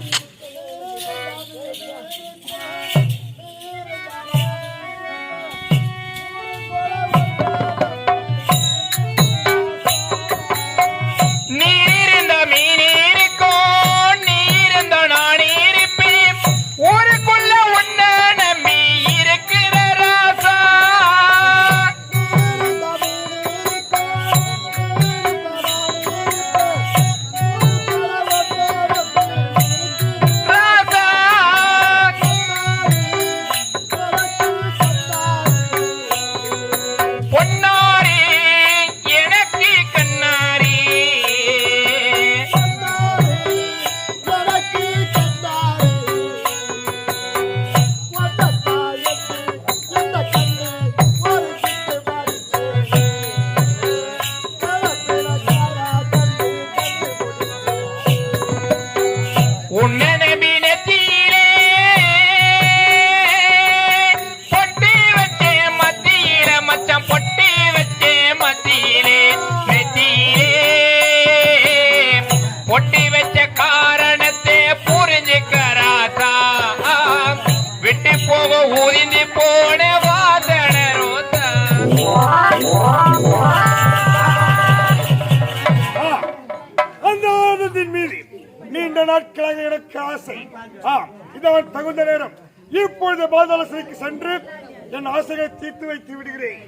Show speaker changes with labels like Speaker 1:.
Speaker 1: Thank you. புரிஞ்சுக்கராசா விட்டு போக ஊதிந்து போன
Speaker 2: அந்த ஆனந்தின் மீது நீண்ட நாட்களாக எனக்கு ஆசை. ஆ இதான் தகுந்த நேரம் இப்பொழுது பாதாள சிறைக்கு சென்று என் ஆசைகளை தீர்த்து வைத்து விடுகிறேன்.